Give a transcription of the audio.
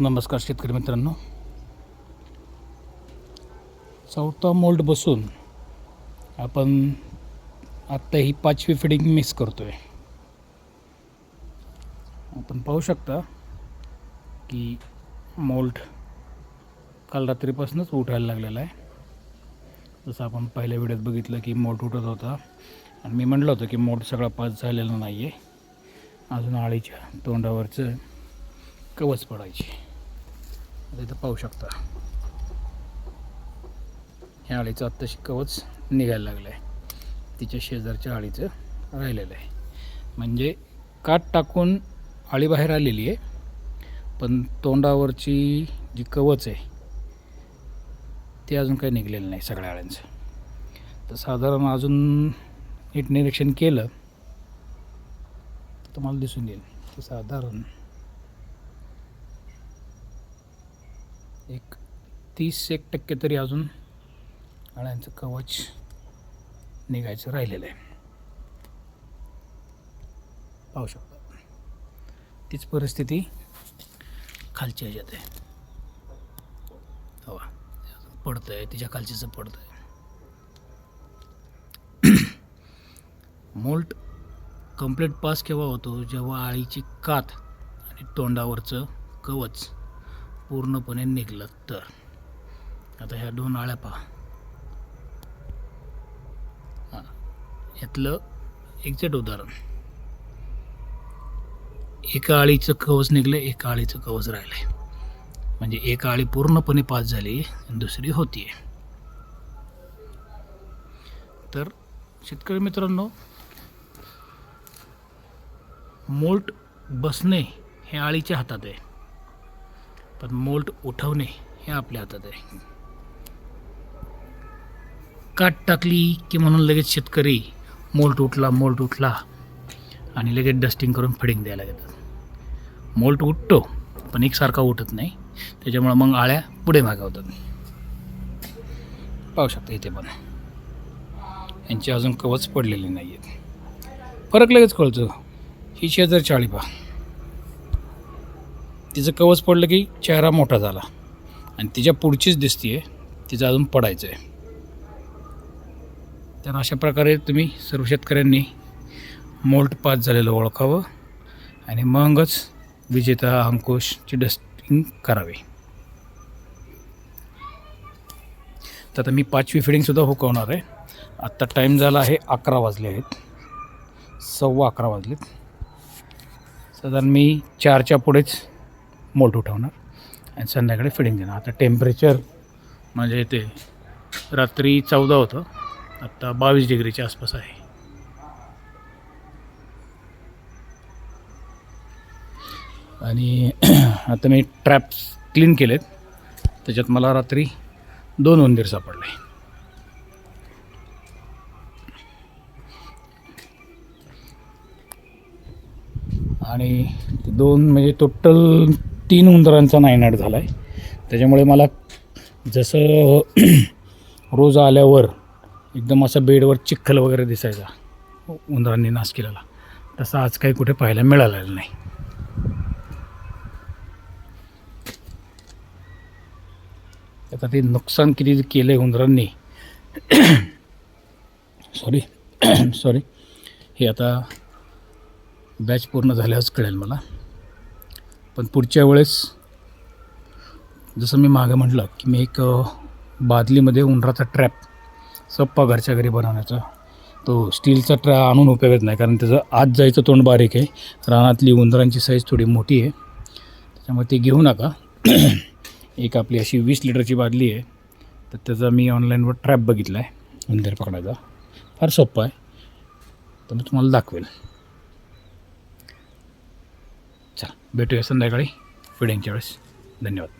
नमस्कार शेतकरी मित्रांनो. चौथा मोल्ड बसून आपण आत्ता ही पाचवी फिडिंग मिस करतो आहे आपण पाहू शकता की मोल्ड काल रात्रीपासूनच उठायला लागलेला आहे. जसं आपण पहिल्या व्हिडिओत बघितलं की मोल्ड उठत होता. आणि मी म्हटलं होतं की मोल्ड सगळा पास झालेला नाही आहे अजून आळीच्या तोंडावरचं कवच पडायची. इथं पाहू शकता. ह्या आळीचं आत्ताशी कवच निघायला लागलं आहे तिच्या शेजारच्या आळीचं राहिलेलं आहे. म्हणजे काट टाकून आळी बाहेर आलेली आहे पण तोंडावरची जी कवच आहे ते अजून काही निघलेलं नाही सगळ्या आळ्यांचं. तर साधारण अजून नीट निरीक्षण केलं तर तुम्हाला दिसून येईल. की साधारण एक तीस एक टक्के तरी अजून अळ्यांचं कवच निघायचं राहिलेलं आहे. पाहू शकता. तीच परिस्थिती खालच्या ह्याच्यात आहे. हवा. पडतं आहे तिच्या खालचीचं पडतं आहे मोल्ट कंप्लीट पास केव्हा होतो? जेव्हा आळीची कात आणि तोंडावरचं कवच पूर्णपणे निघलं तर. आता ह्या दोन आळ्या पहा. हां यातलं एक्झॅक्ट उदाहरण. एका आळीचं कवच निघलं एका आळीचं कवच राहिलं म्हणजे एक आळी पूर्णपणे पास झाली दुसरी होती तर शेतकरी मित्रांनो मोल्ट बसणे हे आळीच्या हातात आहे. पण मोल्ट उठवणे हे आपल्या हातात आहे. काट टाकली की म्हणून लगेच शेतकरी मोल्ट उठला मोल्ट उठला आणि लगेच डस्टिंग करून फिडिंग द्यायला घेतात. मोल्ट उठतो पण एकसारखा उठत नाही. त्याच्यामुळं मग आळ्या पुढे मागवतात. पाहू शकता इथे पण. यांची अजून कवच पडलेली नाही आहेत फरक लगेच कळतो. ही शेजारची आळी पहा. तिचं कवच पडलं की चेहरा मोठा झाला. आणि तिच्या पुढचीच दिसतीये तिचं अजून पडायचं आहे तर अशा प्रकारे तुम्ही सर्व शेतकऱ्यांनी मोल्ट पास झालेलं ओळखावं आणि मगच विजेता अंकुशची डस्टिंग करावी. तर आता मी पाचवी फिडिंगसुद्धा हुकवणार आहे. आत्ता टाईम झाला आहे अकरा वाजले आहेत. सव्वा अकरा वाजलेत. साधारण मी चारच्या पुढेच मोल्ट उठवणार. आणि संध्याकाळी फिडिंग देणार. आता टेम्परेचर म्हणजे ते रात्री चौदा होतं. आत्ता बावीस डिग्रीच्या आसपास आहे. आणि आता मी ट्रॅप्स क्लीन केलेत. त्याच्यात मला रात्री दोन उंदीर सापडले. आणि ते दोन म्हणजे टोटल तीन उंदरांचा नायनाट झाला आहे त्याच्यामुळे मला जसं रोज आल्यावर एकदम असं बेडवर चिखल वगैरे दिसायचा उंदरांनी नाश केलेला. तसा आज काही कुठे पाहायला मिळालेलं नाही. आता ते नुकसान किती केलं आहे उंदरांनी? सॉरी सॉरी हे आता बॅच पूर्ण झाल्यास कळेल मला. पण पुढच्या वेळेस जसं मी मागं म्हटलं की मी एक बादलीमध्ये उंदराचा ट्रॅप सप्पा घरच्या घरी बनवण्याचा तो स्टीलचा ट्रॅ आणून उपयोगच नाही कारण त्याचं आत जायचं तोंड बारीक आहे. रानातली उंदरांची साईज थोडी मोठी आहे. त्याच्यामुळे ती घेऊ नका. एक आपली अशी वीस लिटरची बादली आहे. तर त्याचा मी ऑनलाईनवर ट्रॅप बघितला आहे उंदीर पकडायचा. फार सोपा आहे. तर मी तुम्हाला दाखवेल भेटूया संध्याकाळी फिडिंगच्या वेळेस. धन्यवाद.